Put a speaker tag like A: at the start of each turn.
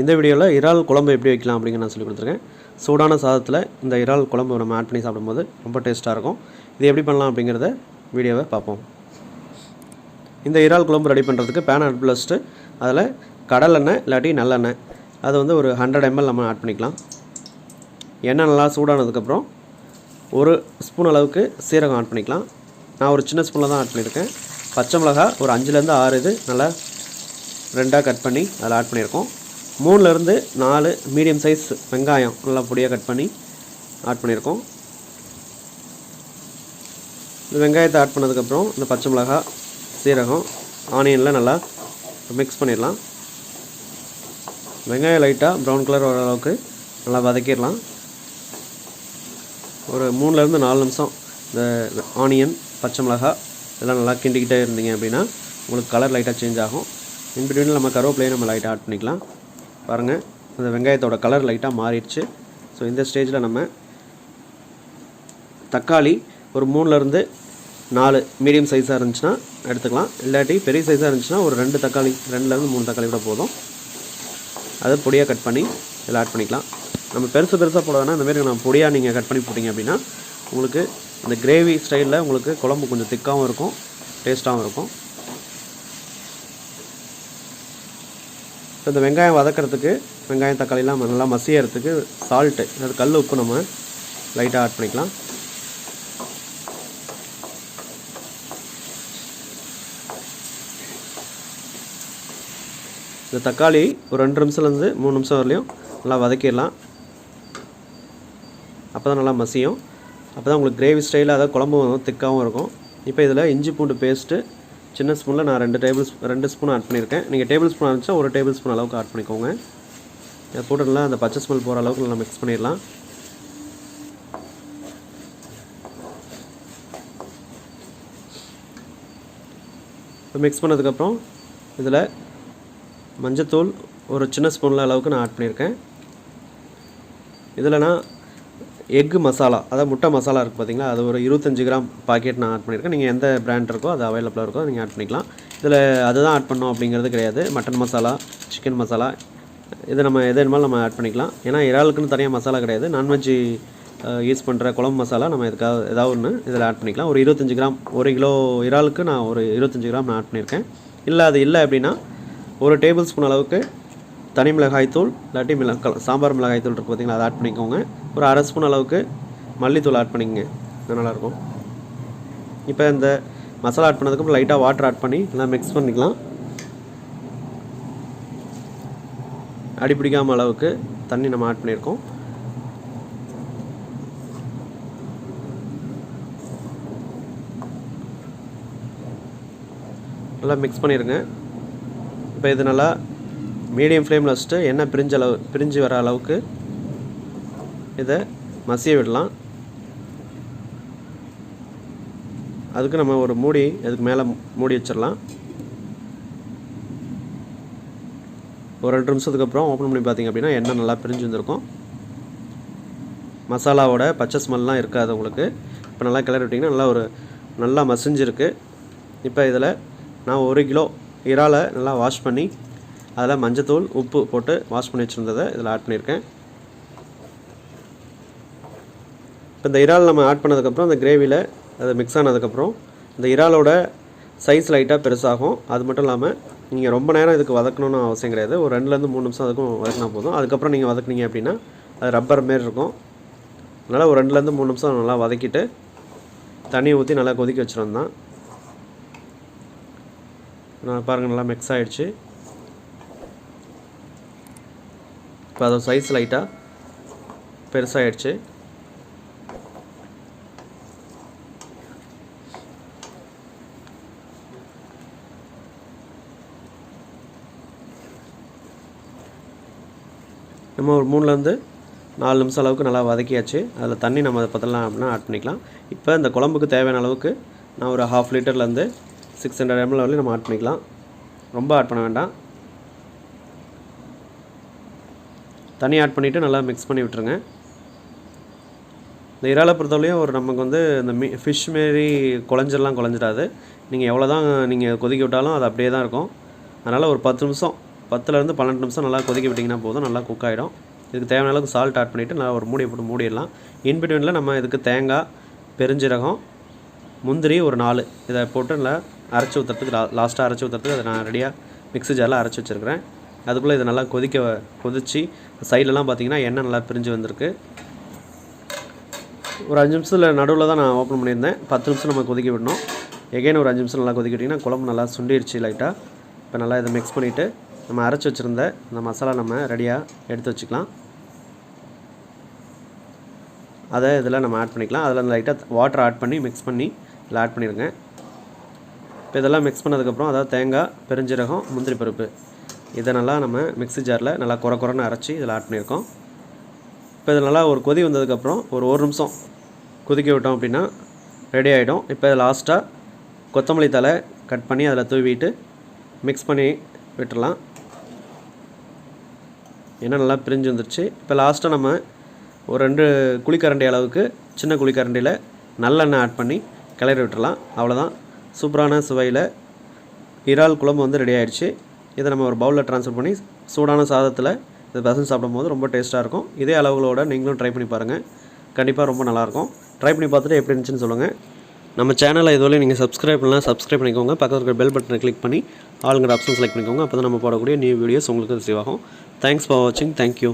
A: இந்த வீடியோவில் இறால் குழம்பு எப்படி வைக்கலாம் அப்படிங்கிற நான் சொல்லி கொடுத்துருக்கேன். சூடான சாதத்தில் இந்த இறால் குழம்பு நம்ம ஆட் பண்ணி சாப்பிடும்போது ரொம்ப டேஸ்ட்டாக இருக்கும். இது எப்படி பண்ணலாம் அப்படிங்கிறத வீடியோவை பார்ப்போம். இந்த இறால் குழம்பு ரெடி பண்ணுறதுக்கு பேன் அடுப்பில் வச்சுட்டு அதில் கடலெண்ணெய் இல்லாட்டி நல்லெண்ணெய். அது வந்து ஒரு ஹண்ட்ரட் எம்எல் நம்ம ஆட் பண்ணிக்கலாம். எண்ணெய் நல்லா சூடானதுக்கப்புறம் ஒரு ஸ்பூன் அளவுக்கு சீரகம் ஆட் பண்ணிக்கலாம். நான் ஒரு சின்ன ஸ்பூனில் தான் ஆட் பண்ணியிருக்கேன். பச்சை மிளகா ஒரு அஞ்சுலேருந்து ஆறு இது நல்லா ரெண்டாக கட் பண்ணி அதில் ஆட் பண்ணியிருக்கோம். மூணுலேருந்து நாலு மீடியம் சைஸ் வெங்காயம் நல்லா பொடியாக கட் பண்ணி ஆட் பண்ணியிருக்கோம். இந்த வெங்காயத்தை ஆட் பண்ணதுக்கப்புறம் இந்த பச்சை மிளகா சீரகம் ஆனியனில் நல்லா மிக்ஸ் பண்ணிடலாம். வெங்காயம் லைட்டாக ப்ரௌன் கலர் வர அளவுக்கு நல்லா வதக்கிடலாம். ஒரு மூணுலேருந்து நாலு நிமிஷம் இந்த ஆனியன் பச்சை மிளகா இதெல்லாம் நல்லா கிண்டிக்கிட்டே இருந்தீங்க அப்படின்னா உங்களுக்கு கலர் லைட்டாக சேஞ்ச் ஆகும். இன்பிட்வீனில் நம்ம கருவேப்பிலையும் நம்ம லைட்டாக ஆட் பண்ணிக்கலாம். பாருங்கள் அந்த வெங்காயத்தோட கலர் லைட்டாக மாறிடுச்சு. ஸோ இந்த ஸ்டேஜில் நம்ம தக்காளி ஒரு மூணுலேருந்து நாலு மீடியம் சைஸாக இருந்துச்சுன்னா எடுத்துக்கலாம். இல்லாட்டி பெரிய சைஸாக இருந்துச்சுன்னா ஒரு ரெண்டு தக்காளி ரெண்டுலேருந்து மூணு தக்காளி கூட போதும். அதை பொடியாக கட் பண்ணி இதில் ஆட் பண்ணிக்கலாம். நம்ம பெருசு பெருசாக போட இந்தமாரி இந்த நம்ம பொடியாக நீங்கள் கட் பண்ணி போட்டிங்க அப்படின்னா உங்களுக்கு இந்த கிரேவி ஸ்டைலில் உங்களுக்கு குழம்பு கொஞ்சம் திக்காகவும் இருக்கும் டேஸ்ட்டாகவும் இருக்கும். இப்போ இந்த வெங்காயம் வதக்கிறதுக்கு வெங்காயம் தக்காளிலாம் நல்லா மசியறதுக்கு சால்ட்டு அது கல் உப்பு நம்ம லைட்டாக ஆட் பண்ணிக்கலாம். இந்த தக்காளி ஒரு ரெண்டு நிமிஷத்துலேருந்து மூணு நிமிஷம் வரலையும் நல்லா வதக்கிடலாம். அப்போ தான் நல்லா மசியும். அப்போ தான் உங்களுக்கு கிரேவி ஸ்டைலில் அதாவது குழம்பு திக்காகவும் இருக்கும். இப்போ இதில் இஞ்சி பூண்டு பேஸ்ட்டு சின்ன ஸ்பூனில் நான் ரெண்டு டேபிள் ரெண்டு ஸ்பூன் ஆட் பண்ணியிருக்கேன். நீங்கள் டேபிள் ஸ்பூன் இருந்துச்சா ஒரு டேபிள் ஸ்பூன் அளவுக்கு ஆட் பண்ணிக்கோங்க. இதை போட்டு நல்லா அந்த பச்சை ஸ்மெல் போகிற அளவுக்கு நல்லா மிக்ஸ் பண்ணிடலாம். இப்போ மிக்ஸ் பண்ணதுக்கப்புறம் இதில் மஞ்சத்தூள் ஒரு சின்ன ஸ்பூனில் அளவுக்கு நான் ஆட் பண்ணியிருக்கேன். இதில் நான் எக்கு மசாலா அதாவது முட்டை மசாலா இருக்குது பார்த்தீங்களா அது ஒரு இருபத்தஞ்சி கிராம் பாக்கெட் நான் ஆட் பண்ணியிருக்கேன். நீங்கள் எந்த பிராண்ட் இருக்கோ அது அவைலபிளாக இருக்கோ நீங்கள் ஆட் பண்ணிக்கலாம். இதில் அதுதான் ஆட் பண்ணோம் அப்படிங்கிறது கிடையாது. மட்டன் மசாலா சிக்கன் மசாலா இது நம்ம எது வேணுமாலும் நம்ம ஆட் பண்ணிக்கலாம். ஏன்னா இறாலுக்குன்னு தனியாக மசாலா கிடையாது. நான்வெஜ் யூஸ் பண்ணுற குழம்பு மசாலா நம்ம இதுக்காக ஏதாவது ஒன்று இதில் ஆட் பண்ணிக்கலாம். ஒரு இருபத்தஞ்சி கிராம் ஒரு கிலோ இறாலுக்கு நான் ஒரு இருபத்தஞ்சி கிராம் நான் ஆட் பண்ணியிருக்கேன். இல்லை அது இல்லை அப்படின்னா ஒரு டேபிள் ஸ்பூன் அளவுக்கு தனி மிளகாய்த்தூள் இல்லாட்டி மிளகா சாம்பார் மிளகாய்த்தூள் இருக்குது பார்த்தீங்களா அதை ஆட் பண்ணிக்கோங்க. ஒரு அரை ஸ்பூன் அளவுக்கு மல்லித்தூள் ஆட் பண்ணிக்கோங்க. இது நல்லாயிருக்கும். இப்போ இந்த மசாலா ஆட் பண்ணதுக்கப்புறம் லைட்டாக வாட்டர் ஆட் பண்ணி நல்லா மிக்ஸ் பண்ணிக்கலாம். அடி பிடிக்காம அளவுக்கு தண்ணி நம்ம ஆட் பண்ணியிருக்கோம். நல்லா மிக்ஸ் பண்ணிடுங்க இப்போ இது நல்லா மீடியம் ஃப்ளேமில் வச்சுட்டு எண்ணெய் பிரிஞ்ச அளவு பிரிஞ்சு வர அளவுக்கு இதை மசிய விடலாம். அதுக்கு நம்ம ஒரு மூடி அதுக்கு மேலே மூடி வச்சிடலாம். ஒரு ரெண்டு நிமிஷத்துக்கு அப்புறம் ஓப்பன் பண்ணி பார்த்தீங்க அப்படின்னா எண்ணெய் நல்லா பிரிஞ்சு வந்திருக்கும். மசாலாவோட பச்சை ஸ்மெல்லாம் இருக்காது உங்களுக்கு. இப்போ நல்லா கிளறி விட்டிங்கன்னா நல்லா ஒரு நல்லா மசிஞ்சிருக்கு. இப்போ இதில் நான் ஒரு கிலோ இறாலை நல்லா வாஷ் பண்ணி அதில் மஞ்சத்தூள் உப்பு போட்டு வாஷ் பண்ணி வச்சுருந்ததை இதில் ஆட் பண்ணியிருக்கேன். இப்போ இந்த இறால் நம்ம ஆட் பண்ணதுக்கப்புறம் அந்த கிரேவியில் அது மிக்ஸ் ஆனதுக்கப்புறம் இந்த இறாலோட சைஸ் லைட்டாக பெருசாகும். அது மட்டும் இல்லாமல் நீங்கள் ரொம்ப நேரம் இதுக்கு வதக்கணும்னு அவசியம் கிடையாது. ஒரு ரெண்டுலேருந்து மூணு நிமிஷம் அதுக்கும் வதக்கினா போதும். அதுக்கப்புறம் நீங்கள் வதக்குனீங்க அப்படின்னா அது ரப்பர் மாரி இருக்கும். அதனால் ஒரு ரெண்டுலேருந்து மூணு நிமிஷம் நல்லா வதக்கிட்டு தண்ணி ஊற்றி நல்லா கொதிக்க வச்சுருந்தான் நான் பாருங்கள் நல்லா மிக்ஸ் ஆகிடுச்சு இப்போ அதோட சைஸ் லைட்டாக பெருசாகிடுச்சு நம்ம ஒரு மூணுலேருந்து நாலு நிமிஷம் அளவுக்கு நல்லா வதக்கியாச்சு. அதில் தண்ணி நம்ம அதை பற்றலாம் அப்படின்னா ஆட் பண்ணிக்கலாம். இப்போ இந்த குழம்புக்கு தேவையான அளவுக்கு நான் ஒரு ஹாஃப் லிட்டர்லேருந்து சிக்ஸ் ஹண்ட்ரட் எம்எல் வரையும் நம்ம ஆட் பண்ணிக்கலாம். ரொம்ப ஆட் பண்ண வேண்டாம். தண்ணி ஆட் பண்ணிவிட்டு நல்லா மிக்ஸ் பண்ணி விட்டுருங்க. இந்த இறாலை பொறுத்தவரையும் ஒரு நமக்கு வந்து இந்த மீ ஃபிஷ் மாரி குழஞ்சிடலாம் குழஞ்சிடாது. நீங்கள் எவ்வளோ தான் நீங்கள் கொதிக்க விட்டாலும் அது அப்படியே தான் இருக்கும். அதனால் ஒரு பத்து நிமிஷம் பத்துலேருந்து பன்னெண்டு நிமிஷம் நல்லா கொதிக்க விட்டிங்கன்னா போதும் நல்லா குக் ஆகிடும் இதுக்கு தேவையான அளவுக்கு சால்ட் ஆட் பண்ணிவிட்டு நல்லா ஒரு மூடி போட்டு மூடிடலாம். இன்பிட்வீனில் நம்ம இதுக்கு தேங்காய் பெருஞ்சீரகம் முந்திரி ஒரு நாலு. இதை போட்டு நல்லா அரைச்சி ஊற்றுறதுக்கு லா லாஸ்ட்டாக அரைச்சி ஊற்றுறதுக்கு அதை நான் ரெடியாக மிக்ஸி ஜாரில் அரைச்சி வச்சுருக்கிறேன். அதுக்குள்ளே இதை நல்லா கொதிக்க கொதித்து சைட்லலாம் பார்த்தீங்கன்னா எண்ணெய் நல்லா பிரிஞ்சு வந்திருக்கு. ஒரு அஞ்சு நிமிஷத்தில் நடுவில் தான் நான் ஓப்பன் பண்ணியிருந்தேன். பத்து நிமிஷம் நம்ம கொதிக்க விடணும். எகைன் ஒரு அஞ்சு நிமிஷம் நல்லா கொதிக்க விட்டிங்கன்னா குழம்பு நல்லா சுண்டிடுச்சு லைட்டாக இப்போ நல்லா இதை மிக்ஸ் பண்ணிவிட்டு நம்ம அரைச்சி வச்சுருந்த இந்த மசாலா நம்ம ரெடியாக எடுத்து வச்சுக்கலாம். அதை இதில் நம்ம ஆட் பண்ணிக்கலாம். அதில் லைட்டாக வாட்டர் ஆட் பண்ணி மிக்ஸ் பண்ணி இதில் ஆட் பண்ணிடுங்க. இப்போ இதெல்லாம் மிக்ஸ் பண்ணதுக்கப்புறம் அதாவது தேங்காய் பெருஞ்சீரகம் முந்திரி பருப்பு. இதை நல்லா நம்ம மிக்ஸி ஜாரில் நல்லா குறை குறைன்னு அரைச்சி இதில் ஆட் பண்ணியிருக்கோம். இப்போ இது நல்லா ஒரு கொதி வந்ததுக்கப்புறம் ஒரு ஒரு நிமிஷம் கொதிக்க விட்டோம் அப்படின்னா ரெடி ஆகிடும் இப்போ லாஸ்ட்டாக கொத்தமல்லி தலை கட் பண்ணி அதில் தூவிட்டு மிக்ஸ் பண்ணி விட்டுறலாம் ஏன்னா நல்லா பிரிஞ்சு வந்துருச்சு. இப்போ லாஸ்ட்டாக நம்ம ஒரு ரெண்டு குழிக்கரண்டி அளவுக்கு சின்ன குழிக்கரண்டியில் நல்லெண்ணெய் ஆட் பண்ணி கிளறி விட்டுடலாம். அவ்வளோதான் சூப்பரான சுவையில் இறால் குழம்பு வந்து ரெடி ஆயிடுச்சு. இதை நம்ம ஒரு பவுலில் ட்ரான்ஸ்ஃபர் பண்ணி சூடான சாதத்தில் இதை பசங்க சாப்பிடும்போது ரொம்ப டேஸ்ட்டாக இருக்கும். இதே அளவுகளோட நீங்களும் ட்ரை பண்ணி பாருங்கள் கண்டிப்பாக ரொம்ப நல்லாயிருக்கும் ட்ரை பண்ணி பார்த்துட்டு எப்படி இருந்துச்சுன்னு சொல்லுங்கள் நம்ம சேனலை இதுவரை நீங்கள் சப்ஸ்கிரைப் பண்ணலாம் சப்ஸ்கிரைப் பண்ணிக்கோங்க. பக்கத்தில் இருக்கிற பெல் பட்டனை கிளிக் பண்ணி ஆளுங்கிற ஆப்ஷன் செலக்ட் பண்ணிக்கோங்க. அப்போ தான் நம்ம போடக்கூடிய நியூ வீடியோஸ் உங்களுக்கு ரிசீவ் ஆகும். தேங்க்ஸ் ஃபார் வாட்சிங் தேங்க்யூ